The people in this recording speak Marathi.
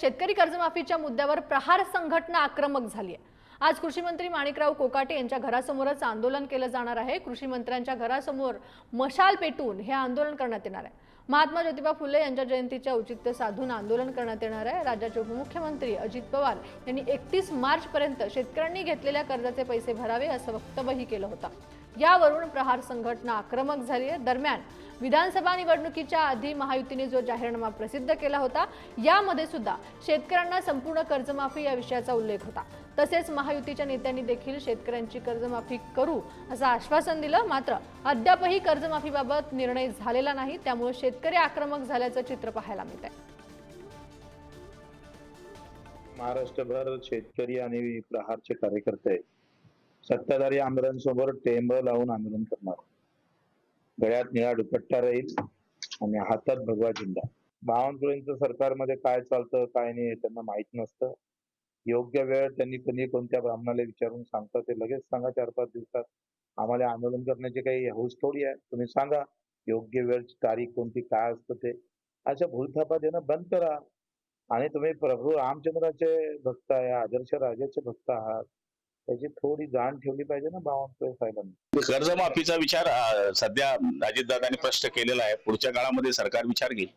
शेतकरी कर्जमाफीच्या मुद्द्यावर प्रहार संघटना आक्रमक झाली आहे. आज कृषी मंत्री माणिकराव कोकाटे यांच्या घरासमोरच आंदोलन केलं जाणार आहे. कृषी मंत्र्यांच्या घरासमोर मशाल पेटून हे आंदोलन करण्यात येणार आहे. महात्मा ज्योतिबा फुले यांच्या जयंतीचे औचित्य साधून आंदोलन करण्यात येणार आहे. राज्याचे उपमुख्यमंत्री अजित पवार यांनी एकतीस मार्चपर्यंत शेतकऱ्यांनी घेतलेल्या कर्जाचे पैसे भरावे असं वक्तव्यही केलं होतं. यावरून प्रहार संघटना आक्रमक झाली आहे. दरम्यान विधानसभा निवडणुकीच्या आधी महायुतीने जो जाहीरनामा प्रसिद्ध केला होता यामध्ये सुद्धा शेतकऱ्यांना संपूर्ण कर्जमाफी या विषयाचा उल्लेख होता. तसेच महायुतीच्या नेत्यांनी देखील शेतकऱ्यांची कर्जमाफी करू असं आश्वासन दिलं. मात्र अद्यापही कर्जमाफीबाबत निर्णय झालेला नाही. त्यामुळे शेतकरी आक्रमक झाल्याचं चित्र पाहायला मिळत आहे. महाराष्ट्रभर शेतकरी आणि प्रहारचे कार्यकर्ते सत्ताधारी आमदारांसमोर टेंब लावून आंदोलन करणार. गळ्यात निळा दुपट्टा राहील आणि हातात भगवा झेंडा. बावनकुळेंचं सरकारमध्ये काय चालतं काय नाही त्यांना माहीत नसतं. योग्य वेळ त्यांनी कधी कोणत्या ब्राह्मणाला विचारून सांगतात ते लगेच सांगा चार पाच दिवसात. आम्हाला आंदोलन करण्याची काही हौस थोडी आहे. तुम्ही सांगा योग्य वेळ तारीख कोणती काय असतं ते. अशा भूलथापा देणं बंद करा. आणि तुम्ही प्रभू रामचंद्राचे भक्त आहे आदर्श राजाचे भक्त आहात. त्याची थोडी जाण ठेवली पाहिजे ना बावनकुळे साहेबांनी. कर्जमाफीचा विचार सध्या अजितदादांनी स्पष्ट केलेला आहे. पुढच्या काळामध्ये सरकार विचार घेईल.